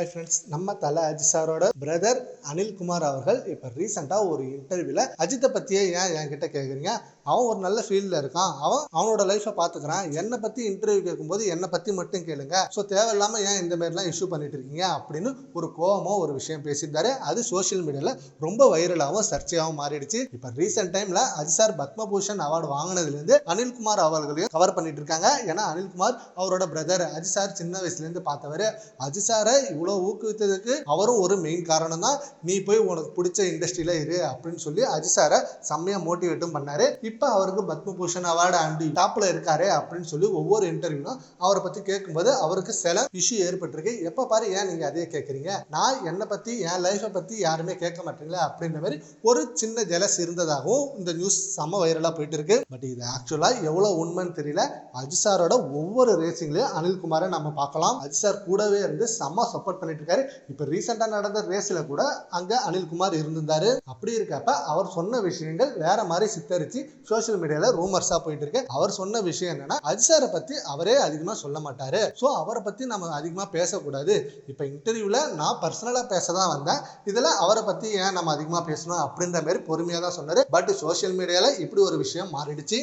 Hi friends நம்ம தலை அஜித் சாரோட பிரதர் அனில்குமார் அவர்கள் இப்போ ரீசெண்டாக ஒரு இன்டர்வியூவில் அஜித்தை பற்றியே ஏன் என்கிட்ட கேட்குறீங்க அவன் ஒரு நல்ல ஃபீல்டில் இருக்கான். அவன் அவனோட லைஃப்பை பார்த்துக்கிறான் என்னை பற்றி இன்டர்வியூ கேட்கும்போது என்னை பற்றி மட்டும் கேளுங்க. ஸோ தேவையில்லாமல் ஏன் இந்த மாதிரிலாம் இஷ்யூ பண்ணிட்டு இருக்கீங்க? அப்படின்னு ஒரு கோபமோ ஒரு விஷயம் பேசியிருந்தாரு. அது சோஷியல் மீடியாவில் ரொம்ப வைரலாகவும் சர்ச்சையாகவும் மாறிடுச்சு. இப்போ ரீசெண்ட் டைமில் அஜித் சார் பத்மபூஷன் அவார்டு வாங்கினதுலேருந்து அனில்குமார் அவர்களையும் கவர் பண்ணிட்டு இருக்காங்க. ஏன்னா அனில்குமார் அவரோட பிரதர் அஜித் சார் சின்ன வயசுலேருந்து பார்த்தவர். அஜித் சாரை இவ்வளோ ஊக்குவித்ததுக்கு அவரும் ஒரு மெயின் காரணம் தான் நீ போய் உனக்கு பிடிச்ச இண்டஸ்ட்ரியில் இரு அப்படின்னு சொல்லி அஜித் சாரை செம்மையாக மோட்டிவேட்டும் பண்ணார். இப்போ அவருக்கு பத்மபூஷன் அவார்டு அண்ட் டாப்பில் இருக்காரு அப்படின்னு சொல்லி ஒவ்வொரு இன்டர்வியூலும் அவரை பற்றி கேட்கும்போது அவருக்கு சில இஷ்யூ ஏற்பட்டிருக்கு. எப்போ பாரு ஏன் நீங்கள் அதே கேட்குறீங்க? நான் என்னை பற்றி என் லைஃப்பை பற்றி யாருமே கேட்க மாட்டீங்களா? அப்படின்ற மாதிரி ஒரு சின்ன ஜெலஸ் இருந்ததாகவும் இந்த நியூஸ் செம்ம வைரலாக போயிட்டு இருக்கு. பட் இது ஆக்சுவலாக எவ்வளோ உண்மைன்னு தெரியல. அஜித் சாரோட ஒவ்வொரு ரேசிங்லையும் அனில்குமாரை நம்ம பார்க்கலாம். அஜித் சார் கூடவே இருந்து செம்ம சப்போர்ட் பண்ணிட்டு இருக்காரு இப்போ ரீசெண்டாக நடந்த ரேஸில் கூட அங்கே அனில்குமார் இருந்திருந்தாரு. அப்படி இருக்கப்ப அவர் சொன்ன விஷயங்கள் வேற மாதிரி சித்தரிச்சு சோசியல் மீடியாவில் ரூமர்ஸாக போயிட்டு இருக்கு அவர் சொன்ன விஷயம் என்னன்னா அஜித் பத்தி பற்றி அவரே அதிகமாக சொல்ல மாட்டாரு. ஸோ அவரை பற்றி நம்ம அதிகமாக பேசக்கூடாது. இப்போ இன்டர்வியூவில் நான் பர்சனலாக பேச தான் வந்தேன். இதில் அவரை பற்றி ஏன் நம்ம அதிகமாக பேசணும் அப்படின்ற மாதிரி பொறுமையாக தான் சொன்னார். பட் சோசியல் மீடியாவில் இப்படி ஒரு விஷயம் மாறிடுச்சு.